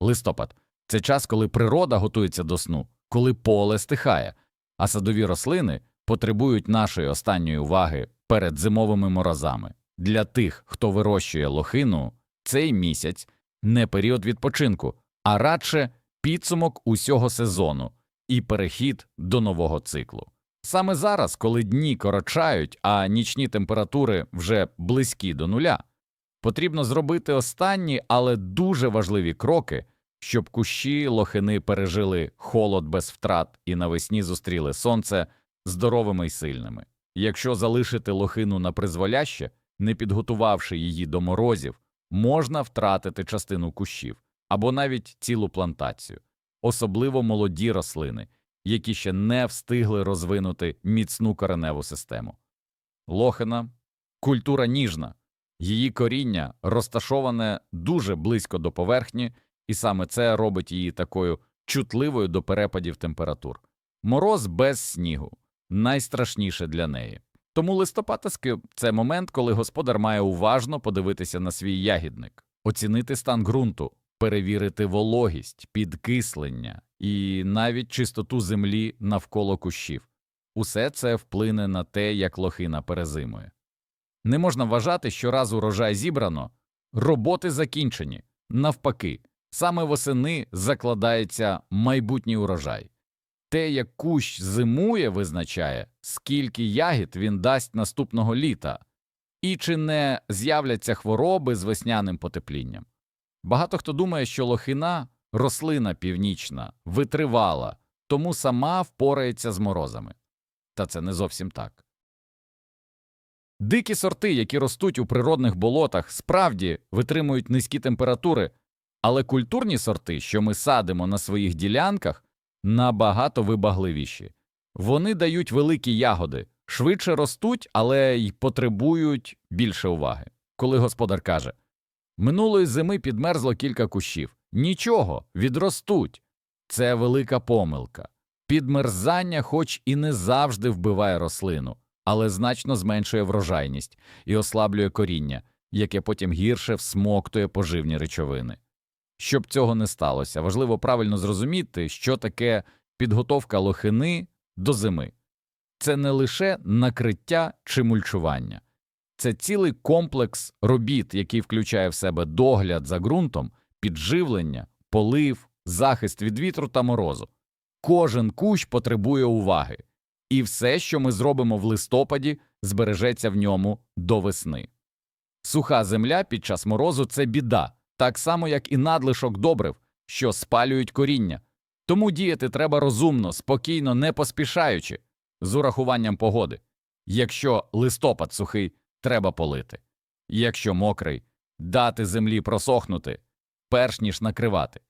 Листопад це час, коли природа готується до сну, коли поле стихає, а садові рослини потребують нашої останньої уваги перед зимовими морозами. Для тих, хто вирощує лохину, цей місяць не період відпочинку, а радше підсумок усього сезону і перехід до нового циклу. Саме зараз, коли дні корочають, а нічні температури вже близькі до нуля, потрібно зробити останні, але дуже важливі кроки, щоб кущі лохини пережили холод без втрат і навесні зустріли сонце здоровими й сильними. Якщо залишити лохину на призволяще, не підготувавши її до морозів, можна втратити частину кущів або навіть цілу плантацію, особливо молоді рослини, які ще не встигли розвинути міцну кореневу систему. Лохина культура ніжна, її коріння розташоване дуже близько до поверхні, і саме це робить її такою чутливою до перепадів температур. Мороз без снігу найстрашніше для неї. Тому листопадський – це момент, коли господар має уважно подивитися на свій ягідник, оцінити стан ґрунту, перевірити вологість, підкислення і навіть чистоту землі навколо кущів. Усе це вплине на те, як лохина перезимує. Не можна вважати, що раз урожай зібрано, роботи закінчені. Навпаки, саме восени закладається майбутній урожай. Те, як кущ зимує, визначає, скільки ягід він дасть наступного літа, і чи не з'являться хвороби з весняним потеплінням. Багато хто думає, що лохина рослина північна, витривала, тому сама впорається з морозами. Та це не зовсім так. Дикі сорти, які ростуть у природних болотах, справді витримують низькі температури, але культурні сорти, що ми садимо на своїх ділянках, набагато вибагливіші. Вони дають великі ягоди, швидше ростуть, але й потребують більше уваги. Коли господар каже Минулої зими підмерзло кілька кущів. Нічого, відростуть. Це велика помилка. Підмерзання, хоч і не завжди вбиває рослину, але значно зменшує врожайність і ослаблює коріння, яке потім гірше всмоктує поживні речовини. Щоб цього не сталося, важливо правильно зрозуміти, що таке підготовка лохини до зими. Це не лише накриття чи мульчування, це цілий комплекс робіт, який включає в себе догляд за ґрунтом, підживлення, полив, захист від вітру та морозу. Кожен кущ потребує уваги, і все, що ми зробимо в листопаді, збережеться в ньому до весни. Суха земля під час морозу це біда, так само як і надлишок добрив, що спалюють коріння. Тому діяти треба розумно, спокійно, не поспішаючи, з урахуванням погоди. Якщо листопад сухий, треба полити. Якщо мокрий, дати землі просохнути, перш ніж накривати.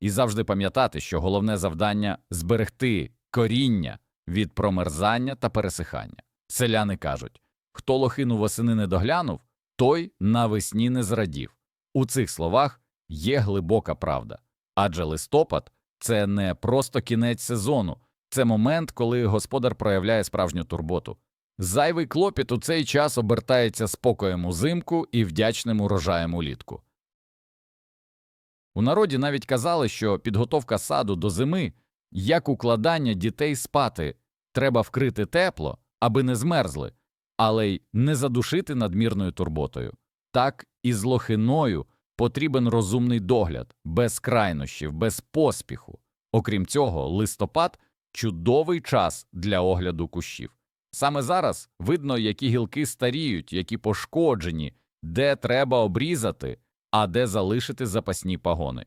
І завжди пам'ятати, що головне завдання зберегти коріння від промерзання та пересихання. Селяни кажуть хто лохину восени не доглянув, той навесні не зрадів. У цих словах є глибока правда, адже листопад це не просто кінець сезону, це момент, коли господар проявляє справжню турботу. Зайвий клопіт у цей час обертається спокоєм узимку і вдячним урожаєм улітку. У народі навіть казали, що підготовка саду до зими як укладання дітей спати, треба вкрити тепло, аби не змерзли, але й не задушити надмірною турботою. Так і з лохиною потрібен розумний догляд, без крайнощів, без поспіху. Окрім цього, листопад чудовий час для огляду кущів. Саме зараз видно, які гілки старіють, які пошкоджені, де треба обрізати, а де залишити запасні пагони.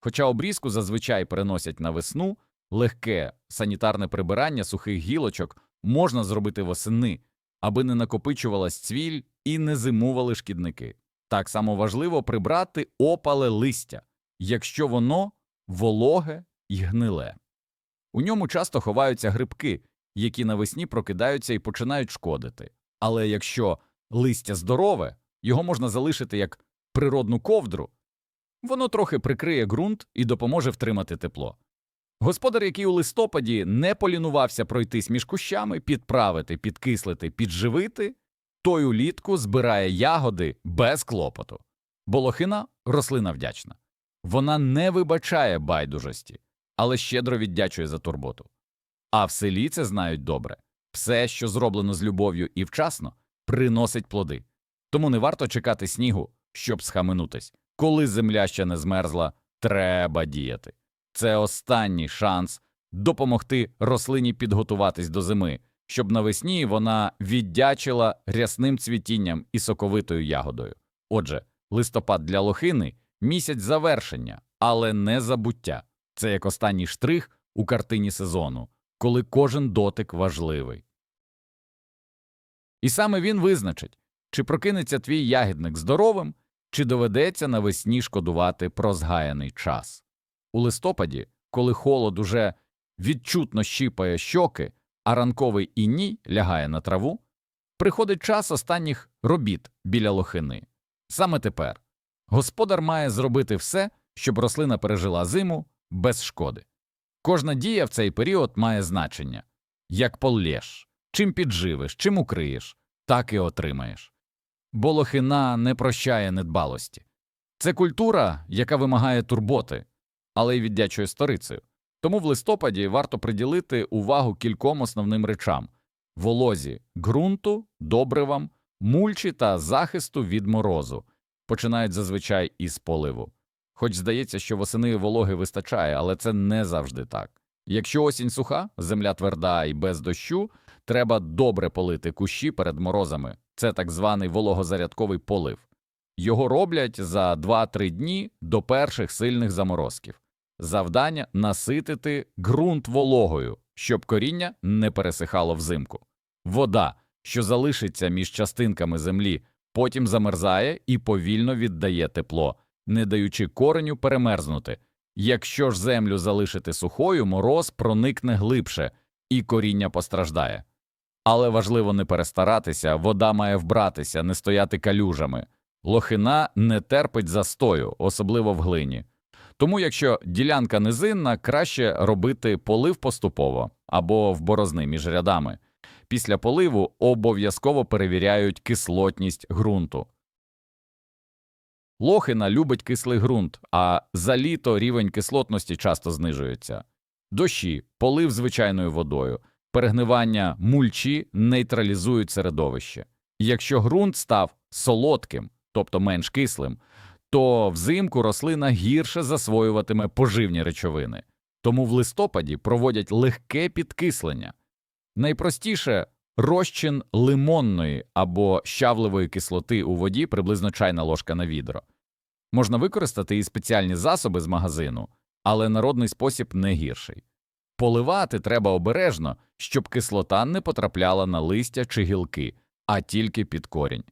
Хоча обрізку зазвичай переносять на весну, легке санітарне прибирання сухих гілочок можна зробити восени, аби не накопичувалась цвіль і не зимували шкідники. Так само важливо прибрати опале листя, якщо воно вологе й гниле. У ньому часто ховаються грибки, які навесні прокидаються і починають шкодити. Але якщо листя здорове, його можна залишити як природну ковдру, воно трохи прикриє ґрунт і допоможе втримати тепло. Господар, який у листопаді не полінувався пройтись між кущами, підправити, підкислити, підживити, той улітку збирає ягоди без клопоту. Бо лохина рослина вдячна. Вона не вибачає байдужості, але щедро віддячує за турботу. А в селі це знають добре. Все, що зроблено з любов'ю і вчасно, приносить плоди. Тому не варто чекати снігу, щоб схаменутись. Коли земля ще не змерзла, треба діяти. Це останній шанс допомогти рослині підготуватись до зими, щоб навесні вона віддячила рясним цвітінням і соковитою ягодою. Отже, листопад для лохини місяць завершення, але не забуття. Це як останній штрих у картині сезону, коли кожен дотик важливий. І саме він визначить, чи прокинеться твій ягідник здоровим, чи доведеться навесні шкодувати про згаяний час. У листопаді, коли холод уже відчутно щіпає щоки, а ранковий іній лягає на траву, приходить час останніх робіт біля лохини. Саме тепер господар має зробити все, щоб рослина пережила зиму без шкоди. Кожна дія в цей період має значення як полєш, чим підживиш, чим укриєш, так і отримаєш. Бо лохина не прощає недбалості. Це культура, яка вимагає турботи, але й віддячує сторицею. Тому в листопаді варто приділити увагу кільком основним речам волозі ґрунту, добривам, мульчі та захисту від морозу, починають зазвичай із поливу. Хоч здається, що восени вологи вистачає, але це не завжди так. Якщо осінь суха, земля тверда і без дощу, треба добре полити кущі перед морозами. Це так званий вологозарядковий полив. Його роблять за 2-3 дні до перших сильних заморозків. Завдання наситити ґрунт вологою, щоб коріння не пересихало взимку. Вода, що залишиться між частинками землі, потім замерзає і повільно віддає тепло, не даючи кореню перемерзнути. Якщо ж землю залишити сухою, мороз проникне глибше, і коріння постраждає. Але важливо не перестаратися, вода має вбратися, не стояти калюжами. Лохина не терпить застою, особливо в глині. Тому, якщо ділянка низинна, краще робити полив поступово або в борозни між рядами. Після поливу обов'язково перевіряють кислотність ґрунту. Лохина любить кислий ґрунт, а за літо рівень кислотності часто знижується. Дощі, полив звичайною водою, перегнивання мульчі нейтралізують середовище. Якщо ґрунт став солодким, тобто менш кислим, то взимку рослина гірше засвоюватиме поживні речовини. Тому в листопаді проводять легке підкислення. Найпростіше розчин лимонної або щавливої кислоти у воді приблизно чайна ложка на відро. Можна використати і спеціальні засоби з магазину, але народний спосіб не гірший. Поливати треба обережно, щоб кислота не потрапляла на листя чи гілки, а тільки під корінь.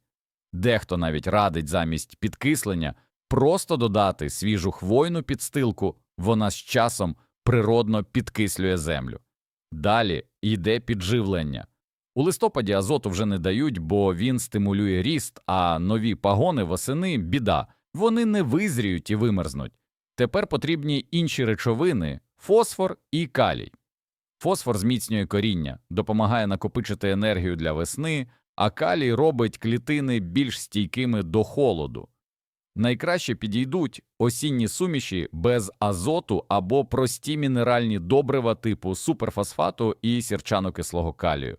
Дехто навіть радить замість підкислення просто додати свіжу хвойну підстилку, вона з часом природно підкислює землю. Далі йде підживлення. У листопаді азоту вже не дають, бо він стимулює ріст, а нові пагони восени біда, вони не визріють і вимерзнуть. Тепер потрібні інші речовини фосфор і калій. Фосфор зміцнює коріння, допомагає накопичити енергію для весни, а калій робить клітини більш стійкими до холоду. Найкраще підійдуть осінні суміші без азоту або прості мінеральні добрива типу суперфосфату і сірчано-кислого калію.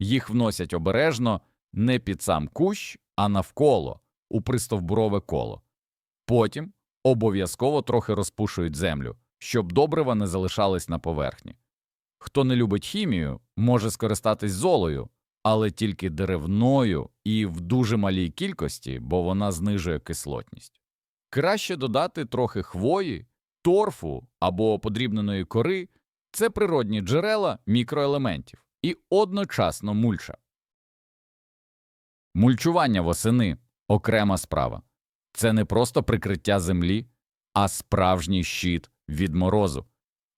Їх вносять обережно не під сам кущ, а навколо у пристовбурове коло. Потім обов'язково трохи розпушують землю, щоб добрива не залишались на поверхні. Хто не любить хімію, може скористатись золою, але тільки деревною і в дуже малій кількості, бо вона знижує кислотність. Краще додати трохи хвої, торфу або подрібненої кори це природні джерела мікроелементів і одночасно мульча. Мульчування восени окрема справа. Це не просто прикриття землі, а справжній щит від морозу.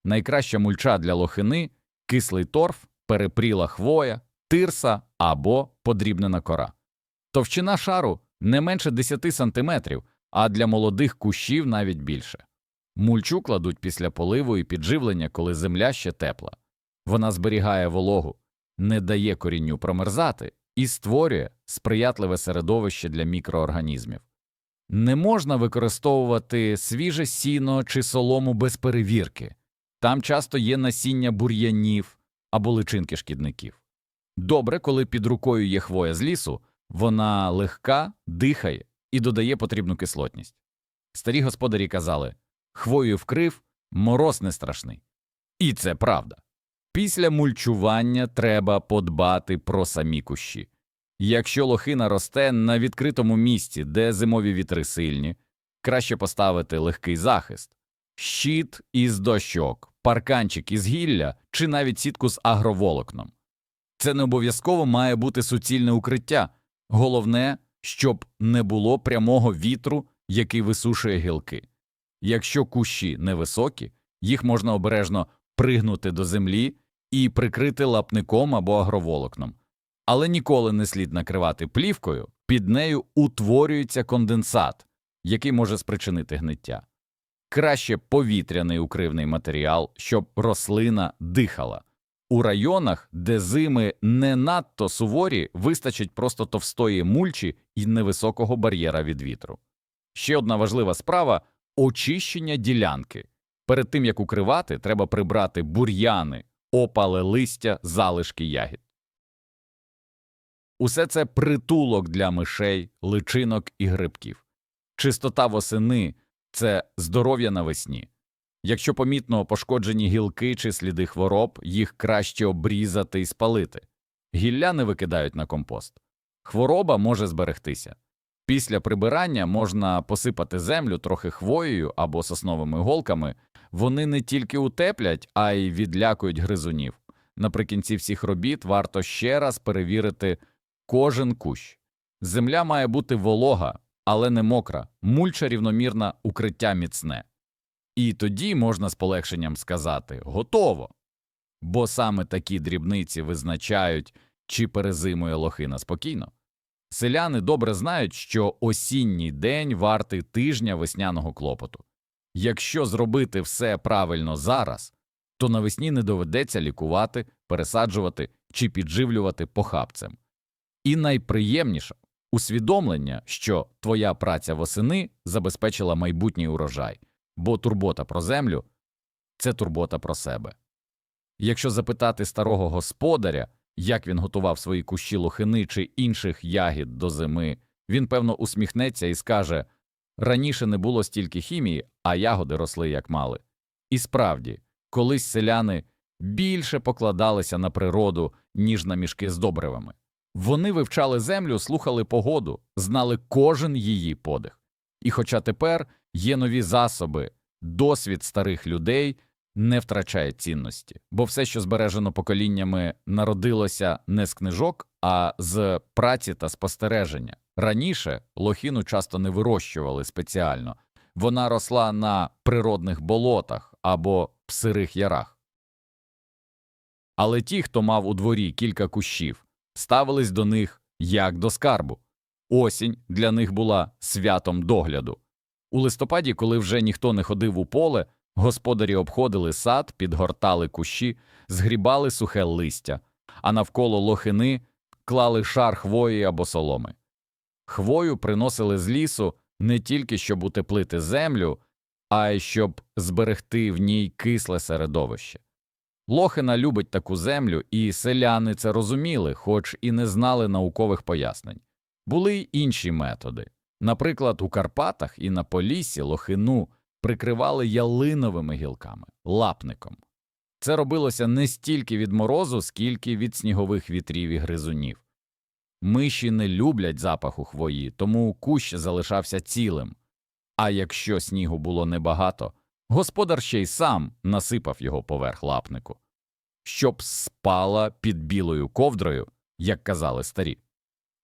Найкраща мульча для лохини кислий торф, перепріла хвоя, тирса або подрібнена кора. Товщина шару не менше 10 см, а для молодих кущів навіть більше. Мульчу кладуть після поливу і підживлення, коли земля ще тепла. Вона зберігає вологу, не дає корінню промерзати і створює сприятливе середовище для мікроорганізмів. Не можна використовувати свіже сіно чи солому без перевірки. Там часто є насіння бур'янів або личинки шкідників. Добре, коли під рукою є хвоя з лісу, вона легка, дихає і додає потрібну кислотність. Старі господарі казали хвою вкрив, мороз не страшний. І це правда. Після мульчування треба подбати про самі кущі. Якщо лохина росте на відкритому місці, де зимові вітри сильні, краще поставити легкий захист, щит із дощок, парканчик із гілля чи навіть сітку з агроволокном. Це не обов'язково має бути суцільне укриття. Головне, щоб не було прямого вітру, який висушує гілки. Якщо кущі невисокі, їх можна обережно пригнути до землі і прикрити лапником або агроволокном. Але ніколи не слід накривати плівкою, під нею утворюється конденсат, який може спричинити гниття. Краще повітряний укривний матеріал, щоб рослина дихала. У районах, де зими не надто суворі, вистачить просто товстої мульчі і невисокого бар'єра від вітру. Ще одна важлива справа очищення ділянки. Перед тим як укривати, треба прибрати бур'яни, опале листя, залишки ягід. Усе це притулок для мишей, личинок і грибків. Чистота восени це здоров'я навесні. Якщо помітно пошкоджені гілки чи сліди хвороб, їх краще обрізати і спалити. Гілля не викидають на компост. Хвороба може зберегтися. Після прибирання можна посипати землю трохи хвоєю або сосновими голками. Вони не тільки утеплять, а й відлякують гризунів. Наприкінці всіх робіт варто ще раз перевірити кожен кущ. Земля має бути волога, але не мокра, мульча рівномірна, укриття міцне. І тоді можна з полегшенням сказати готово. Бо саме такі дрібниці визначають, чи перезимує лохина спокійно. Селяни добре знають, що осінній день вартий тижня весняного клопоту. Якщо зробити все правильно зараз, то навесні не доведеться лікувати, пересаджувати чи підживлювати похабцем. І найприємніше усвідомлення, що твоя праця восени забезпечила майбутній урожай, бо турбота про землю це турбота про себе. Якщо запитати старого господаря, як він готував свої кущі лохини чи інших ягід до зими, він певно усміхнеться і скаже раніше не було стільки хімії, а ягоди росли як мали. І справді, колись селяни більше покладалися на природу, ніж на мішки з добривами. Вони вивчали землю, слухали погоду, знали кожен її подих. І хоча тепер є нові засоби, досвід старих людей не втрачає цінності, бо все, що збережено поколіннями, народилося не з книжок, а з праці та спостереження. Раніше лохіну часто не вирощували спеціально, вона росла на природних болотах або в сирих ярах. Але ті, хто мав у дворі кілька кущів, ставились до них як до скарбу. Осінь для них була святом догляду. У листопаді, коли вже ніхто не ходив у поле, господарі обходили сад, підгортали кущі, згрібали сухе листя, а навколо лохини клали шар хвої або соломи. Хвою приносили з лісу не тільки щоб утеплити землю, а й щоб зберегти в ній кисле середовище. Лохина любить таку землю, і селяни це розуміли, хоч і не знали наукових пояснень. Були й інші методи. Наприклад, у Карпатах і на Поліссі лохину прикривали ялиновими гілками, лапником. Це робилося не стільки від морозу, скільки від снігових вітрів і гризунів. Миші не люблять запаху хвої, тому кущ залишався цілим. А якщо снігу було небагато, господар ще й сам насипав його поверх лапнику, щоб спала під білою ковдрою, як казали старі.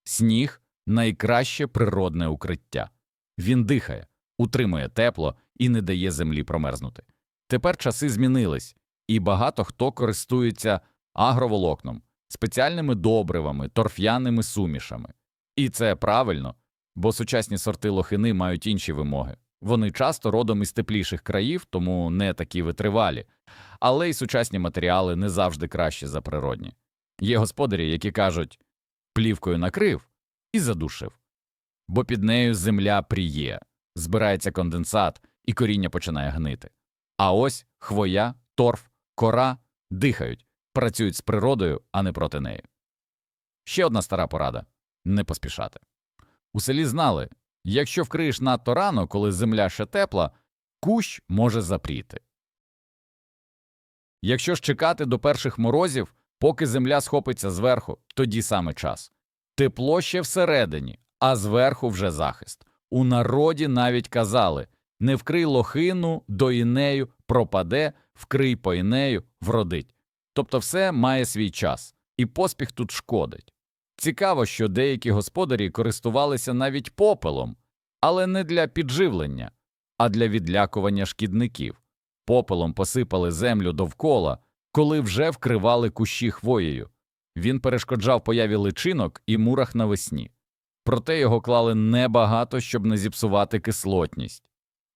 Сніг найкраще природне укриття. Він дихає, утримує тепло і не дає землі промерзнути. Тепер часи змінились, і багато хто користується агроволокном, спеціальними добривами, торф'яними сумішами. І це правильно, бо сучасні сорти лохини мають інші вимоги. Вони часто родом із тепліших країв, тому не такі витривалі, але й сучасні матеріали не завжди кращі за природні. Є господарі, які кажуть плівкою накрив і задушив. бо під нею земля пріє, збирається конденсат, і коріння починає гнити. А ось хвоя, торф, кора дихають, працюють з природою, а не проти неї. Ще одна стара порада не поспішати. У селі знали, якщо вкриєш надто рано, коли земля ще тепла, кущ може запріти. Якщо ж чекати до перших морозів, поки земля схопиться зверху, тоді саме час. Тепло ще всередині, а зверху вже захист. У народі навіть казали не вкрий лохину, до інею пропаде, вкрий по інею, вродить. Тобто все має свій час, і поспіх тут шкодить. Цікаво, що деякі господарі користувалися навіть попелом, але не для підживлення, а для відлякування шкідників. Попелом посипали землю довкола, коли вже вкривали кущі хвоєю. Він перешкоджав появі личинок і мурах навесні. Проте його клали небагато, щоб не зіпсувати кислотність.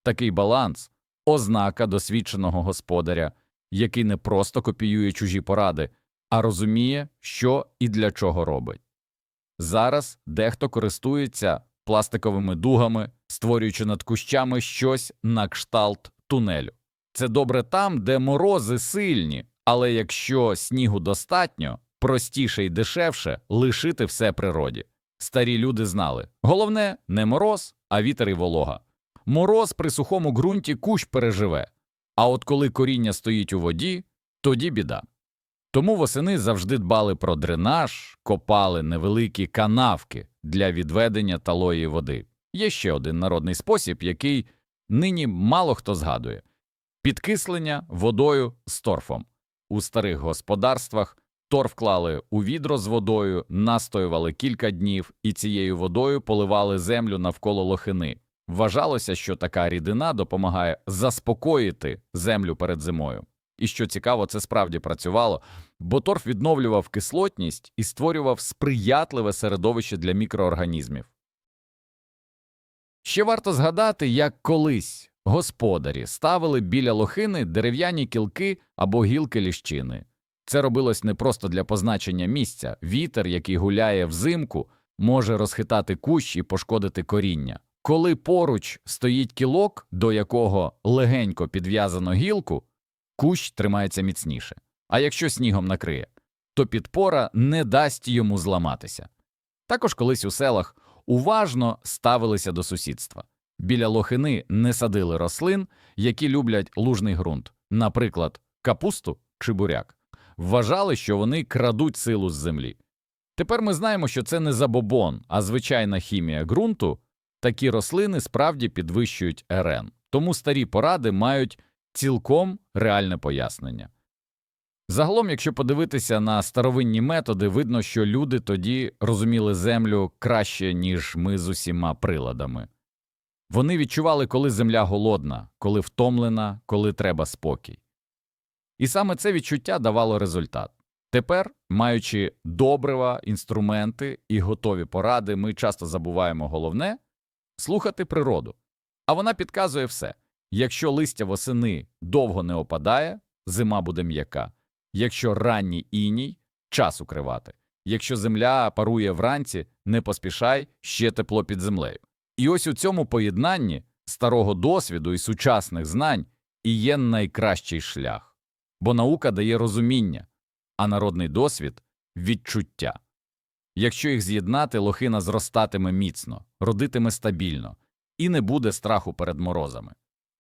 Такий баланс ознака досвідченого господаря, який не просто копіює чужі поради, а розуміє, що і для чого робить. Зараз дехто користується пластиковими дугами, створюючи над кущами щось на кшталт тунелю. Це добре там, де морози сильні, але якщо снігу достатньо, простіше і дешевше лишити все природі. Старі люди знали головне не мороз, а вітер і волога. Мороз при сухому ґрунті кущ переживе, а от коли коріння стоїть у воді, тоді біда. Тому восени завжди дбали про дренаж, копали невеликі канавки для відведення талої води. Є ще один народний спосіб, який нині мало хто згадує підкислення водою з торфом. У старих господарствах торф клали у відро з водою, настоювали кілька днів і цією водою поливали землю навколо лохини. Вважалося, що така рідина допомагає заспокоїти землю перед зимою. І що цікаво, це справді працювало, бо торф відновлював кислотність і створював сприятливе середовище для мікроорганізмів. Ще варто згадати, як колись господарі ставили біля лохини дерев'яні кілки або гілки ліщини. Це робилось не просто для позначення місця, вітер, який гуляє взимку, може розхитати кущ і пошкодити коріння. Коли поруч стоїть кілок, до якого легенько підв'язано гілку, кущ тримається міцніше. А якщо снігом накриє, то підпора не дасть йому зламатися. Також колись у селах уважно ставилися до сусідства. Біля лохини не садили рослин, які люблять лужний ґрунт, наприклад, капусту чи буряк. Вважали, що вони крадуть силу з землі. Тепер ми знаємо, що це не забобон, а звичайна хімія ґрунту. Такі рослини справді підвищують РН, тому старі поради мають цілком реальне пояснення. Загалом, якщо подивитися на старовинні методи, видно, що люди тоді розуміли землю краще, ніж ми з усіма приладами. Вони відчували, коли земля голодна, коли втомлена, коли треба спокій. І саме це відчуття давало результат. Тепер, маючи добрива, інструменти і готові поради, ми часто забуваємо головне слухати природу. А вона підказує все якщо листя восени довго не опадає, зима буде м'яка, якщо ранній іній час укривати, якщо земля парує вранці, не поспішай ще тепло під землею. І ось у цьому поєднанні старого досвіду і сучасних знань і є найкращий шлях, бо наука дає розуміння, а народний досвід відчуття. Якщо їх з'єднати, лохина зростатиме міцно, родитиме стабільно і не буде страху перед морозами.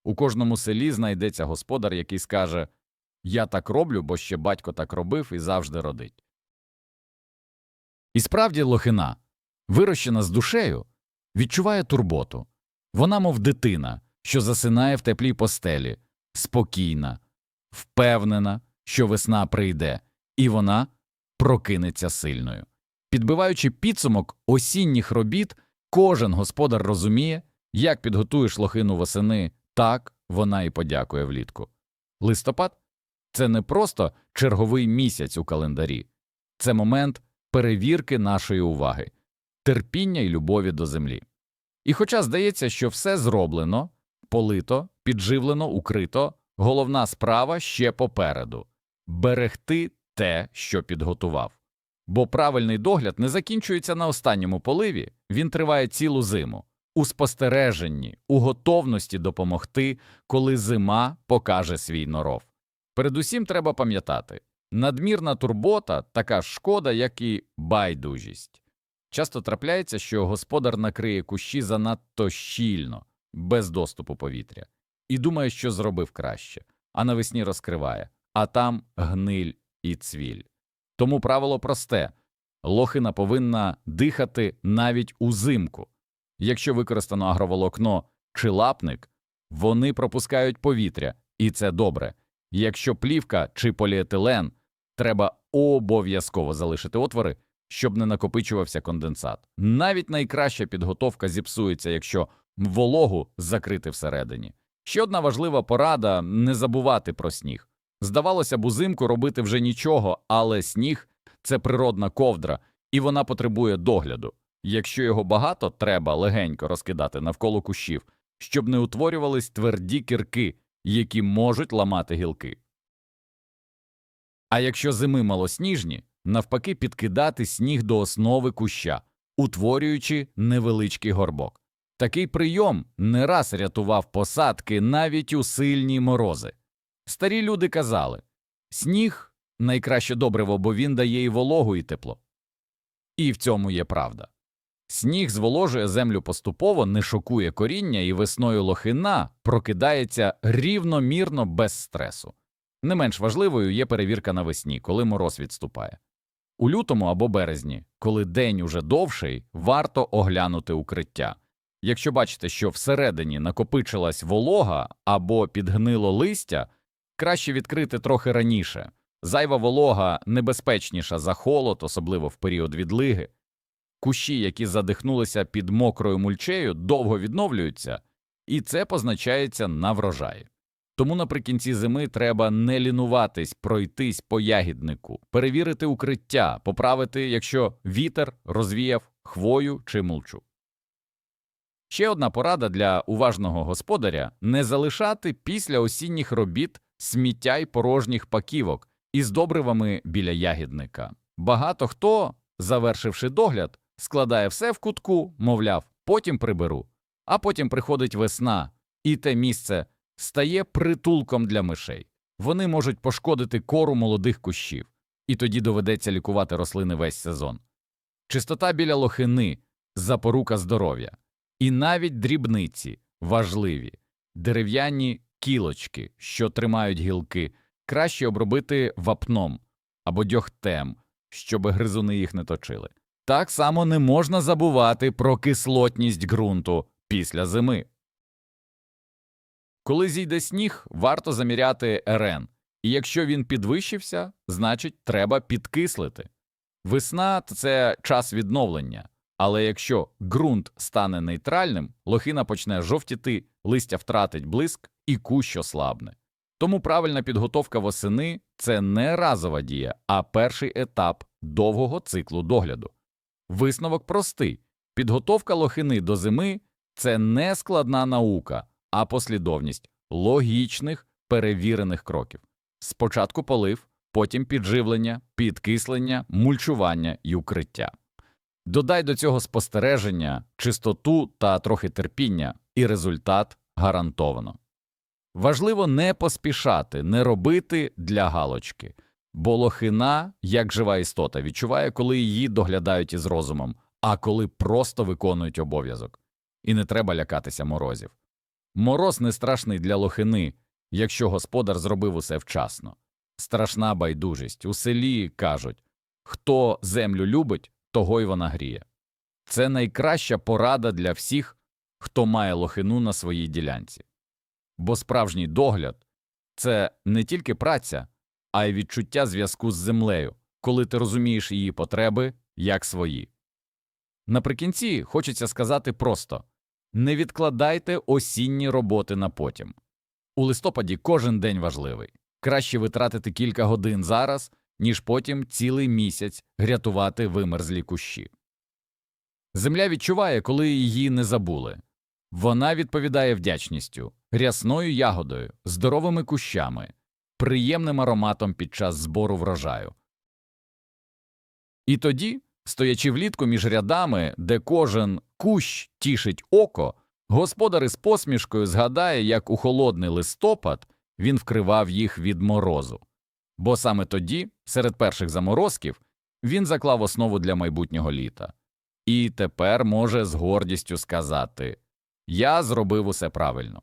У кожному селі знайдеться господар, який скаже Я так роблю, бо ще батько так робив і завжди родить. І справді лохина, вирощена з душею, відчуває турботу. Вона, мов дитина, що засинає в теплій постелі, спокійна, впевнена, що весна прийде, і вона прокинеться сильною. Підбиваючи підсумок осінніх робіт, кожен господар розуміє, як підготуєш лохину восени, так вона і подякує влітку. Листопад це не просто черговий місяць у календарі, це момент перевірки нашої уваги, терпіння і любові до землі. І хоча здається, що все зроблено, полито, підживлено, укрито, головна справа ще попереду берегти те, що підготував. Бо правильний догляд не закінчується на останньому поливі, він триває цілу зиму. У спостереженні, у готовності допомогти, коли зима покаже свій норов. Передусім треба пам'ятати, надмірна турбота така шкода, як і байдужість. Часто трапляється, що господар накриє кущі занадто щільно, без доступу повітря, і думає, що зробив краще, а навесні розкриває, а там гниль і цвіль. Тому правило просте лохина повинна дихати навіть узимку. Якщо використано агроволокно чи лапник, вони пропускають повітря, і це добре. Якщо плівка чи поліетилен, треба обов'язково залишити отвори, щоб не накопичувався конденсат. Навіть найкраща підготовка зіпсується, якщо вологу закрити всередині. Ще одна важлива порада не забувати про сніг. Здавалося б, узимку робити вже нічого, але сніг це природна ковдра, і вона потребує догляду. Якщо його багато, треба легенько розкидати навколо кущів, щоб не утворювались тверді кірки, які можуть ламати гілки. А якщо зими малосніжні, навпаки підкидати сніг до основи куща, утворюючи невеличкий горбок. Такий прийом не раз рятував посадки навіть у сильні морози. Старі люди казали сніг найкраще добриво, бо він дає і вологу, і тепло. І в цьому є правда. Сніг зволожує землю поступово, не шокує коріння, і весною лохина прокидається рівномірно без стресу. Не менш важливою є перевірка навесні, коли мороз відступає. У лютому або березні, коли день уже довший, варто оглянути укриття. Якщо бачите, що всередині накопичилась волога або підгнило листя, краще відкрити трохи раніше. Зайва волога небезпечніша за холод, особливо в період відлиги. Кущі, які задихнулися під мокрою мульчею, довго відновлюються, і це позначається на врожаї. Тому наприкінці зими треба не лінуватись, пройтись по ягіднику, перевірити укриття, поправити, якщо вітер розвіяв хвою чи мульчу. Ще одна порада для уважного господаря не залишати після осінніх робіт сміття й порожніх паківок із добривами біля ягідника. Багато хто, завершивши догляд, складає все в кутку, мовляв, потім приберу, а потім приходить весна, і те місце стає притулком для мишей. Вони можуть пошкодити кору молодих кущів, і тоді доведеться лікувати рослини весь сезон. Чистота біля лохини запорука здоров'я, і навіть дрібниці важливі, дерев'яні кілочки, що тримають гілки, краще обробити вапном або дьогтем, щоб гризуни їх не точили. Так само не можна забувати про кислотність ґрунту після зими. Коли зійде сніг, варто заміряти РН, і якщо він підвищився, значить треба підкислити. Весна це час відновлення, але якщо ґрунт стане нейтральним, лохина почне жовтіти, листя втратить блиск і кущ ослабне. Тому правильна підготовка восени це не разова дія, а перший етап довгого циклу догляду. Висновок простий підготовка лохини до зими це не складна наука, а послідовність логічних перевірених кроків. Спочатку полив, потім підживлення, підкислення, мульчування і укриття. Додай до цього спостереження, чистоту та трохи терпіння, і результат гарантовано. Важливо не поспішати, не робити для галочки, бо лохина, як жива істота, відчуває, коли її доглядають із розумом, а коли просто виконують обов'язок. І не треба лякатися морозів. Мороз не страшний для лохини, якщо господар зробив усе вчасно. Страшна байдужість. У селі кажуть хто землю любить, того й вона гріє. Це найкраща порада для всіх, хто має лохину на своїй ділянці. Бо справжній догляд це не тільки праця, а й відчуття зв'язку з землею, коли ти розумієш її потреби як свої. Наприкінці хочеться сказати просто не відкладайте осінні роботи на потім. У листопаді кожен день важливий. Краще витратити кілька годин зараз, ніж потім цілий місяць рятувати вимерзлі кущі. Земля відчуває, коли її не забули. Вона відповідає вдячністю, рясною ягодою, здоровими кущами, приємним ароматом під час збору врожаю. І тоді, стоячи влітку між рядами, де кожен кущ тішить око, господар із посмішкою згадає, як у холодний листопад він вкривав їх від морозу. Бо саме тоді, серед перших заморозків, він заклав основу для майбутнього літа. І тепер може з гордістю сказати Я зробив усе правильно.